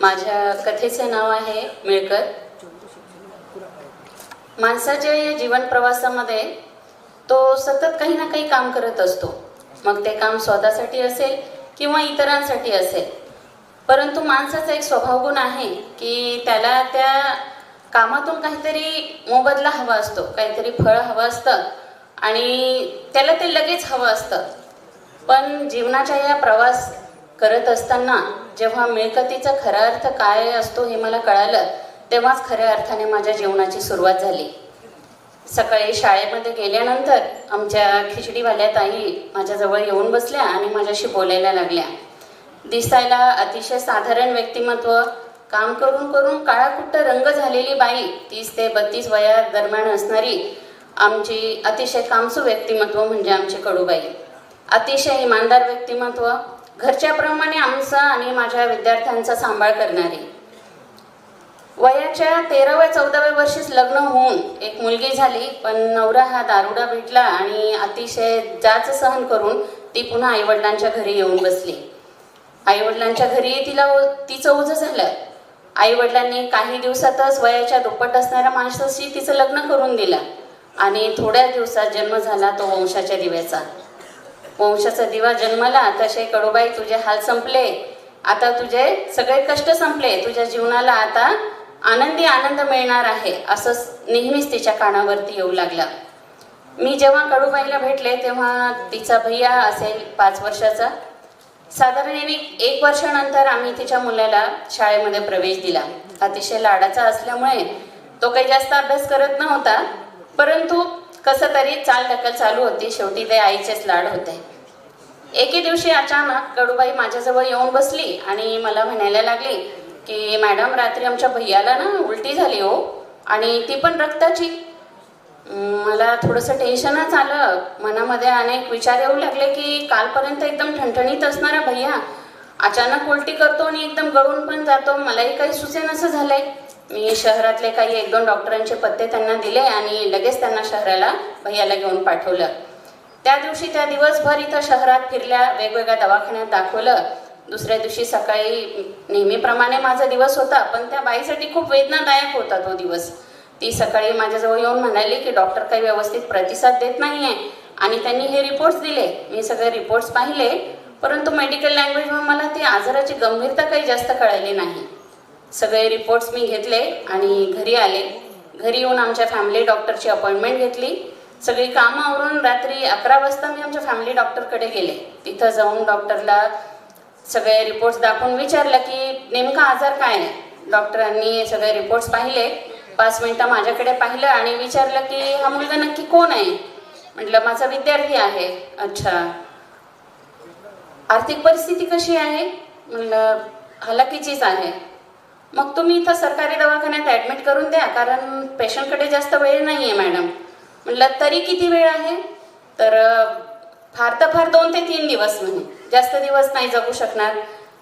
माझ्या कथेचे नाव आहे मिळकर. माणसाच्या या जीवन प्रवासामध्ये तो सतत काही ना काही काम करत असतो. मग ते काम स्वतःसाठी असेल किंवा इतरांसाठी असेल. परंतु माणसाचा एक स्वभाव गुण आहे की त्याला त्या कामातून काहीतरी मोबदला हवा असतो काहीतरी फळ हवं असतं आणि त्याला ते लगेच हवं असतं. पण जीवनाच्या या प्रवास करत असताना जेव्हा मिळकतीचा खरा अर्थ काय असतो हे मला कळालं तेव्हाच खऱ्या अर्थाने माझ्या जीवनाची सुरुवात झाली. सकाळी शाळेमध्ये गेल्यानंतर आमच्या खिचडीवाल्या ताई माझ्याजवळ येऊन बसल्या आणि माझ्याशी बोलायला लागल्या. दिसायला अतिशय साधारण व्यक्तिमत्व काम करून करून काळाकुट्ट रंग झालेली बाई तीस ते बत्तीस वया दरम्यान असणारी आमची अतिशय कामसू व्यक्तिमत्व म्हणजे आमची कडूबाई. अतिशय इमानदार व्यक्तिमत्व घरच्याप्रमाणे आमचा आणि माझ्या विद्यार्थ्यांचा सांभाळ करणारी. वयाच्या तेराव्या चौदाव्या वर्षीच लग्न होऊन एक मुलगी झाली पण नवरा हा दारुडा भेटला आणि अतिशय जाच सहन करून ती पुन्हा आईवडिलांच्या घरी येऊन बसली. आईवडिलांच्या घरी तिला तिचं ओझं झालं. आईवडिलांनी काही दिवसातच वयाच्या दुप्पट असणाऱ्या माणसाशी तिचं लग्न करून दिलं आणि थोड्याच दिवसात जन्म झाला तो वंशाच्या दिव्याचा. वंशाचा दिवा जन्मला तसे कडूबाई तुझे हाल संपले. आता तुझे सगळे कष्ट संपले. तुझ्या जीवनाला आता आनंदी आनंद मिळणार आहे असं नेहमीच तिच्या कानावरती येऊ लागलं. मी जेव्हा कडूबाईला भेटले तेव्हा तिचा भैया असेल पाच वर्षाचा. साधारण एक वर्षानंतर आम्ही तिच्या मुलाला शाळेमध्ये प्रवेश दिला. अतिशय लाडाचा असल्यामुळे तो काही जास्त अभ्यास करत नव्हता परंतु कसं तरी चाल ढकल चालू होती. शेवटी ते आईचेच लाड होते. एके दिवशी अचानक कडूबाई माझ्याजवळ येऊन बसली आणि मला म्हणायला लागली की मॅडम रात्री आमच्या भैयाला ना उलटी झाली हो आणि ती पण रक्ताची. मला थोडंसं टेन्शनच आलं. मनामध्ये अनेक विचार येऊ लागले की कालपर्यंत एकदम ठणठणीत असणारा भैया अचानक उलटी करतो आणि एकदम गळून पण जातो. मलाही काही सुचेनसं झालंय. मी शहरातले काही एक दोन डॉक्टरांचे पत्ते त्यांना दिले आणि लगेच त्यांना शहराला भैयाला घेऊन पाठवलं. त्या दिवशी त्या दिवसभर इथं शहरात फिरल्या वेगवेगळ्या दवाखान्यात दाखवलं. दुसऱ्या दिवशी सकाळी नेहमीप्रमाणे माझा दिवस होता पण त्या बाईसाठी खूप वेदनादायक होता तो दिवस. ती सकाळी माझ्याजवळ येऊन म्हणाली की डॉक्टर काही व्यवस्थित प्रतिसाद देत नाही आहे आणि त्यांनी हे रिपोर्ट्स दिले. मी सगळे रिपोर्ट्स पाहिले. परंतु मेडिकल लँग्वेजमध्ये मला ती आजाराची गंभीरता काही जास्त कळाली नाही. सगळे रिपोर्ट्स मी घेतले आणि घरी आले. घरी येऊन आमच्या फॅमिली डॉक्टरची अपॉइंटमेंट घेतली. सगळी कामं आवरून रात्री अकरा वाजता मी आमच्या फॅमिली डॉक्टरकडे गेले. तिथं जाऊन डॉक्टरला सगळे रिपोर्ट्स दाखवून विचारलं की नेमका आजार काय आहे? डॉक्टरांनी सगळे रिपोर्ट्स पाहिले. पाच मिनटं माझ्याकडे पाहिलं आणि विचारलं की हा मुलगा नक्की कोण आहे? म्हटलं माझा विद्यार्थी आहे. अच्छा. आर्थिक परिस्थिती कशी आहे? म्हणलं हलाखीचीच आहे. मग तुम्ही इथं सरकारी दवाखान्यात ॲडमिट करून द्या कारण पेशंटकडे जास्त वेळ नाही आहे मॅडम म्हटलं तरी किती वेळ आहे? तर फार तर फार दोन ते तीन दिवस म्हणे. जास्त दिवस नाही जगू शकणार.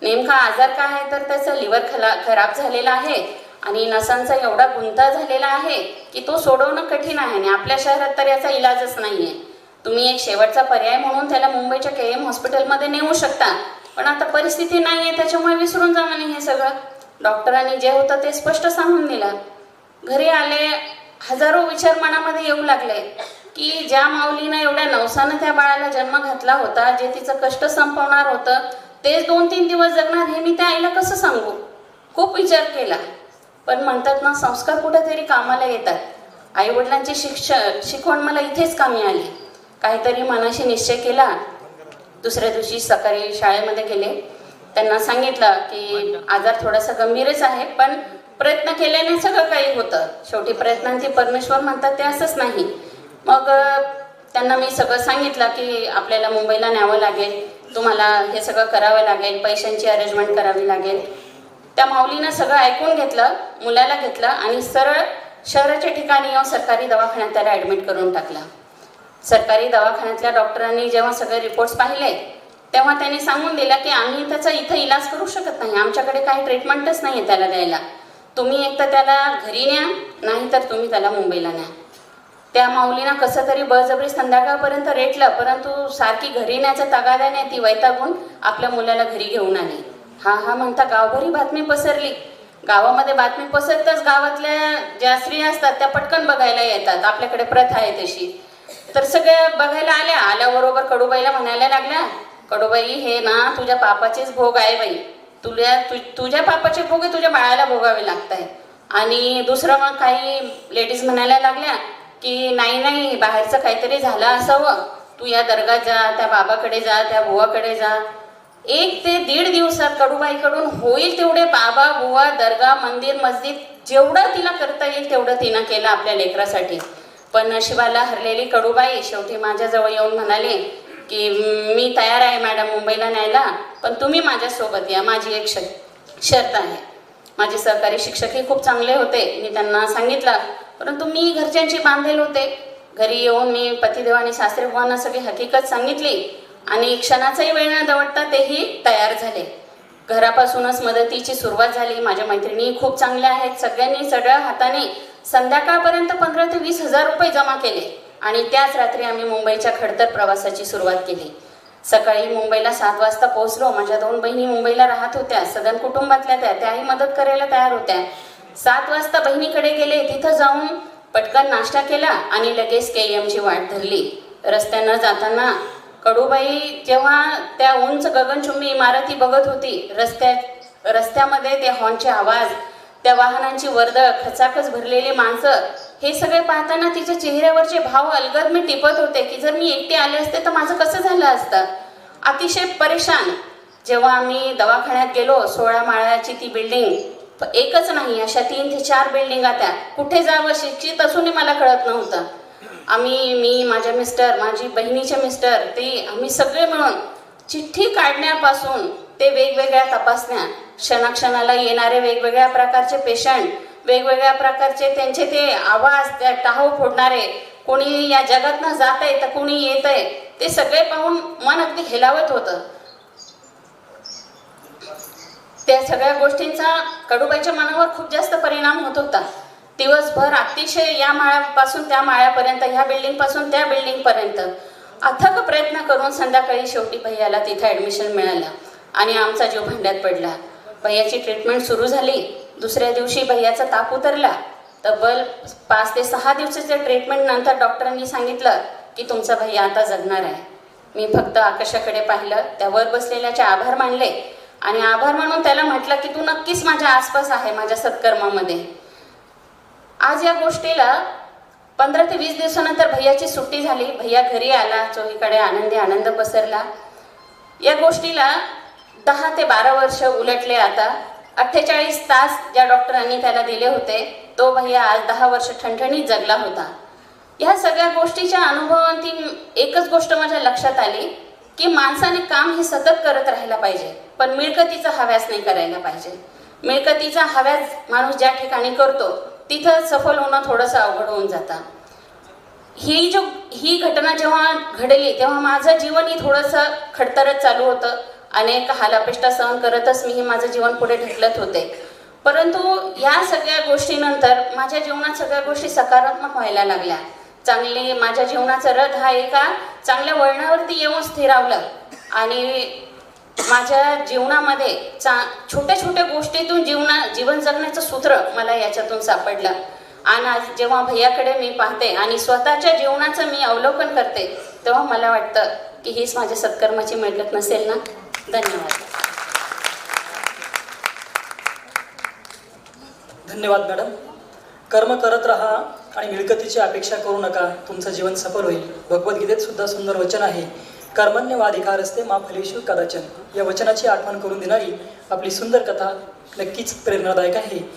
नेमका आजार काय आहे? तर त्याचा लिव्हर खला खराब झालेला आहे आणि नसांचा एवढा गुंता झालेला आहे की तो सोडवणं कठीण आहे आणि आपल्या शहरात तर याचा इलाजच नाही आहे तुम्ही एक शेवटचा पर्याय म्हणून त्याला मुंबईच्या के एम हॉस्पिटलमध्ये नेऊ शकता. पण आता परिस्थिती नाही आहे त्याच्यामुळे विसरून जा म्हणे हे सगळं. डॉक्टरांनी जे होतं ते स्पष्ट सांगून दिलं. घरी आले हजारो विचार मनामध्ये येऊ लागले की ज्या माऊलीनं एवढ्या नवसानं त्या बाळाला जन्म घातला होता जे तिचं कष्ट संपवणार होतं तेच दोन तीन दिवस जगणार हे मी त्या आईला कसं सांगू? खूप विचार केला. पण म्हणतात ना संस्कार कुठेतरी कामाला येतात. आईवडिलांची शिक्ष शिकवण मला इथेच कामी आली. काहीतरी मनाशी निश्चय केला. दुसऱ्या दिवशी सकाळी शाळेमध्ये गेले. त्यांना सांगितलं की आजार थोडासा गंभीरच आहे पण प्रयत्न केल्याने सगळं काही होतं. शेवटी प्रयत्नांची परमेश्वर म्हणतात ते असंच नाही. मग त्यांना मी सगळं सांगितलं की आपल्याला मुंबईला न्यावं लागेल. तुम्हाला हे सगळं करावं लागेल. पैशांची अरेंजमेंट करावी लागेल. त्या माऊलीनं सगळं ऐकून घेतलं मुलाला घेतलं आणि सरळ शहराच्या ठिकाणी येऊन सरकारी दवाखान्यात त्याला ॲडमिट करून टाकला. सरकारी दवाखान्यातल्या डॉक्टरांनी जेव्हा सगळे रिपोर्ट्स पाहिले तेव्हा त्यांनी सांगून दिलं की आम्ही त्याचा इथं इलाज करू शकत नाही. आमच्याकडे काही ट्रीटमेंटच नाही आहे त्याला द्यायला. तुम्ही एक तर त्याला घरी न्या नाही तर तुम्ही त्याला मुंबईला न्या. त्या माऊलीनं कसं तरी बळजबरी संध्याकाळपर्यंत रेटलं परंतु सारखी घरी न्यायचं तगाद्याने ती वैतागून आपल्या मुलाला घरी घेऊन आली. हा हा म्हणता गावभरी बातमी पसरली. गावामध्ये बातमी पसरताच गावातल्या ज्या स्त्रिया असतात त्या पटकन बघायला येतात. आपल्याकडे प्रथा आहे तशी. तर सगळ्या बघायला आल्या. आल्याबरोबर कडूबाईला म्हणायला लागल्या कडूबाई हे ना तुझ्या पापाचेच भोग आहे बाई. तुझ्या तु, तुझ्या पापाचे भोग हे तुझ्या बाळाला भोगावे लागत आहे आणि दुसरं मग काही लेडीज म्हणायला लागल्या की नाही नाही बाहेरचं काहीतरी झालं असावं. तू या दर्गात जा त्या बाबाकडे जा त्या बुवाकडे जा. एक ते दीड दिवसात कडूबाईकडून होईल तेवढे बाबा बुवा दर्गा मंदिर मस्जिद जेवढं तिला करता येईल तेवढं तिनं केलं आपल्या लेकरासाठी. पण नशिबाला हरलेली कडूबाई शेवटी माझ्याजवळ येऊन म्हणाले की मी तयार आहे मॅडम मुंबईला न्यायला पण तुम्ही माझ्यासोबत या. माझी एक श शर्त आहे. माझे सहकारी शिक्षकही खूप चांगले होते मी त्यांना सांगितलं. परंतु मी घरच्यांशी बांधेल होते. घरी येऊन मी पतिदेव आणि सासरेबुवांना सगळी हकीकत सांगितली आणि क्षणाचाही वेळ न दवडता तेही तयार झाले. घरापासूनच मदतीची सुरुवात झाली. माझ्या मैत्रिणी खूप चांगल्या आहेत. सगळ्यांनी सगळ्या हाताने संध्याकाळपर्यंत पंधरा ते वीस हजार रुपये जमा केले आणि त्याच रात्री आम्ही मुंबईच्या खडतर प्रवासाची सुरुवात केली. सकाळी मुंबईला सात वाजता पोहोचलो. माझ्या दोन बहिणी मुंबईला राहत होत्या. सदन कुटुंबातल्या त्या त्याही मदत करायला तयार होत्या. सात वाजता बहिणीकडे गेले. तिथं जाऊन पटकन नाश्ता केला आणि लगेच के एमची वाट धरली. रस्त्यानं जाताना कडूबाई जेव्हा त्या उंच गगनचुंबी इमारती बघत होती रस्त्यात रस्त्यामध्ये ते हॉर्नचे आवाज त्या वाहनांची वर्दळ खचाखच भरलेले माणसं हे सगळे पाहताना तिच्या चेहऱ्यावरचे भाव अलगद मी टिपत होते की जर मी एकटे आले असते तर माझं कसं झालं असतं? अतिशय परेशान. जेव्हा आम्ही दवाखान्यात गेलो सोळा माळ्याची ती बिल्डिंग एकच नाही अशा तीन ते चार बिल्डिंगा त्या. कुठे जावं शिक्षित असूनही मला कळत नव्हतं. आम्ही मी माझ्या मिस्टर माझी बहिणीचे मिस्टर ते आम्ही सगळे मिळून चिठ्ठी काढण्यापासून ते वेगवेगळ्या तपासण्या क्षणाक्षणाला येणारे वेगवेगळ्या प्रकारचे पेशंट वेगवेगळ्या प्रकारचे त्यांचे ते आवाज त्या टाहो फोडणारे कोणी या जगातनं जात आहे तर कोणी येत आहे ते सगळे पाहून मन अगदी हेलावत होतं. त्या सगळ्या गोष्टींचा कडूबाईच्या मनावर खूप जास्त परिणाम होत होता. दिवसभर अतिशय या माळ्यापासून त्या माळ्यापर्यंत ह्या बिल्डिंगपासून त्या बिल्डिंग पर्यंत अथक प्रयत्न करून संध्याकाळी शेवटी भैयाला तिथं ऍडमिशन मिळालं. आणि आमचा जीव भांड्यात पडला. भैयाची ट्रीटमेंट सुरू झाली. दुसऱ्या दिवशी भैयाचा ताप उतरला. तब्बल पाच ते सहा दिवसाच्या ट्रीटमेंट नंतर डॉक्टरांनी सांगितलं की तुमचा भैया आता जगणार आहे. मी फक्त आकाशाकडे पाहिलं. त्यावर बसलेल्याचे आभार मानले. आणि आभार मानून त्याला म्हटलं की तू नक्कीच माझ्या आसपास आहे माझ्या सत्कर्मामध्ये. आज या गोष्टीला पंधरा ते वीस दिवसानंतर भैयाची सुट्टी झाली. भैया घरी आला. चोहीकडे आनंदी आनंद पसरला. या गोष्टीला दहा ते बारा वर्ष उलटले आता. अठ्ठेचाळीस तास ज्या डॉक्टरांनी त्याला दिले होते तो भैया आज दहा वर्ष ठणठणीत जगला होता. ह्या सगळ्या गोष्टीच्या अनुभवांती एकच गोष्ट माझ्या लक्षात आली की माणसाने काम हे सतत करत राहायला पाहिजे पण मिळकतीचा हव्यास नाही करायला पाहिजे. मिळकतीचा हव्यास माणूस ज्या ठिकाणी करतो तिथं सफल होणं थोडंसं अवघड होऊन जातं. ही जो ही घटना जेव्हा घडली तेव्हा माझं जीवनही थोडंसं खडतरच चालू होतं. अनेक हालापेष्टा सहन करतच मी हे माझं जीवन पुढे ढकलत होते. परंतु या सगळ्या गोष्टीनंतर माझ्या जीवनात सगळ्या गोष्टी सकारात्मक व्हायला लागल्या. चांगली माझ्या जीवनाचा रथ हा एका चांगल्या वळणावरती येऊन स्थिरावलं. आणि माझ्या जीवनामध्ये चा छोट्या छोट्या गोष्टीतून जीवना जीवन जगण्याचं सूत्र मला याच्यातून सापडलं. आणि आज जेव्हा भैयाकडे मी पाहते आणि स्वतःच्या जीवनाचं मी अवलोकन करते तेव्हा मला वाटतं की हीच माझ्या सत्कर्माची मेहनत नसेल ना? धन्यवाद. धन्यवाद मॅडम. कर्म करत राहा आणि मिळकतीची अपेक्षा करू नका. तुमचं जीवन सफल होईल. भगवद्गीतेत सुद्धा सुंदर वचन आहे. कर्मण्यवाधिकार असते मा फलेश्वर कदाचन. या वचनाची आठवण करून देणारी आपली सुंदर कथा नक्कीच प्रेरणादायक आहे.